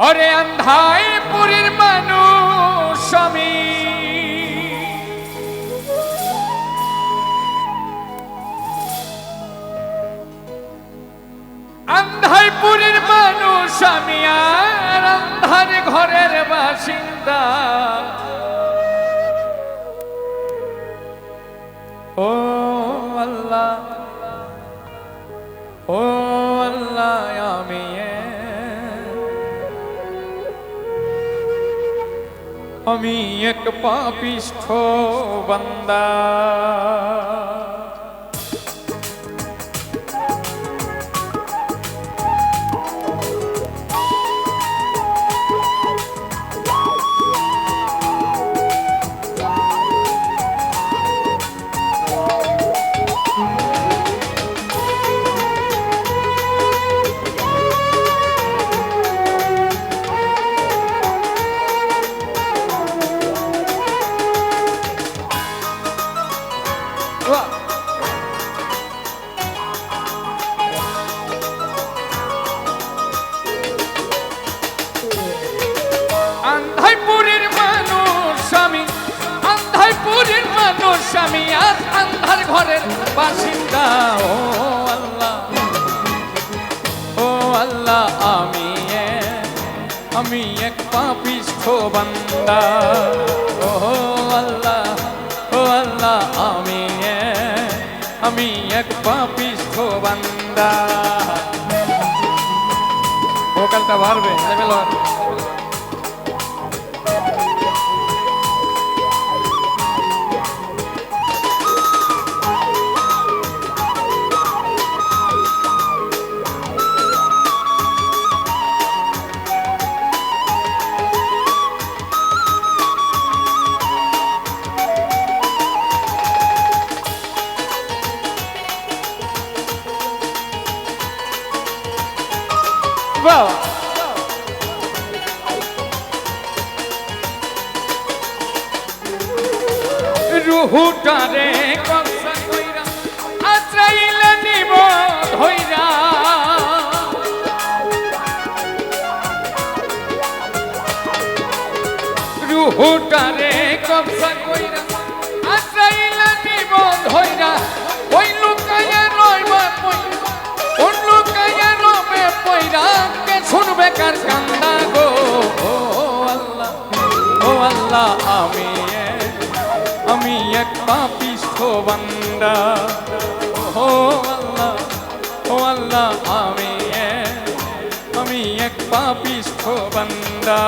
ওরে আন্ধাই পুরীর মানুষ আমি। আন্ধাই পুরীর মানুষ আমি আর আন্ধার ঘরের বাসিন্দা। ও আল্লাহ, ও আমি এক পাপিষ্ঠ বান্দা। আমি আর আন্ধার ঘরের বাসিন্দা, ও আল্লাহ। ও আল্লাহ, আমি আমি এক পাপিষ্ঠ বান্দা। ও আল্লাহ ও আল্লাহ, আমি আমি এক পাপিষ্ঠ বান্দা। ভোকালটা লেভেল রুহুটারে কংসা শুনবে কান্দা গো। ও আল্লাহ ও আল্লাহ, আমি আমি এক পাপিষ্ঠ বান্দা। ও আল্লাহ ও আল্লাহ, আমি আমি এক পাপিষ্ঠ বান্দা।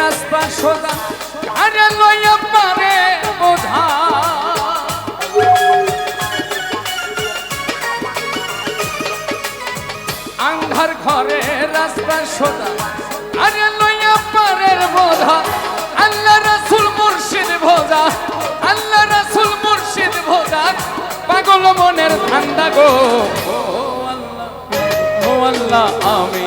রাস্তা সোজা, আরে লইয়া পারে বোঝা আন্ধার ঘরে রাস্তা সোজা, আরে লইয়া পারের বোঝা আল্লাহ রাসুল মুর্শিদ ভোজা, আল্লাহ রাসুল মুর্শিদ ভোজা। পাগল মনের ঠান্ডা গো, ও আল্লাহ ও আল্লাহ, আমি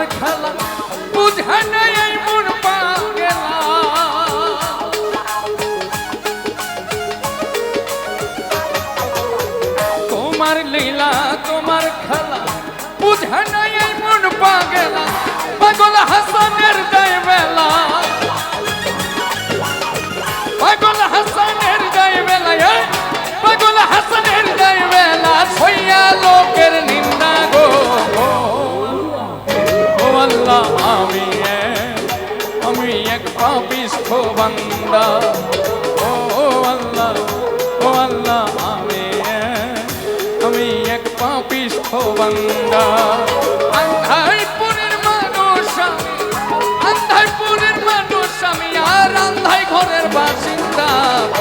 তোমার খেলা বুঝে নেই এই মন পাগেলা। তোমার লীলা, তোমার খেলা বুঝে নেই এই মন পাগেলা। পাগল হাসানের দেবেলা এক পাপিষ্ঠ বান্দা। ও আল্লাহ ও আল্লাহ আমি আমি এক পাপিষ্ঠ বান্দা। আন্ধাইপুরের মানুষ আমি আন্ধাইপুরের মানুষ আমি, আর আন্ধাই ঘরের বাসিন্দা।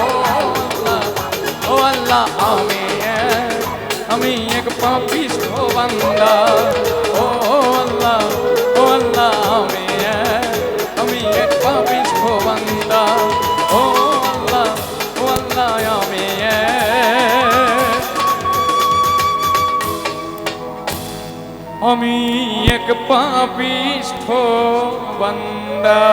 ও আল্লাহ ও আল্লাহ আমি আমি এক পাপিষ্ঠ বান্দা। আমি এক পাপিষ্ঠ বান্দা।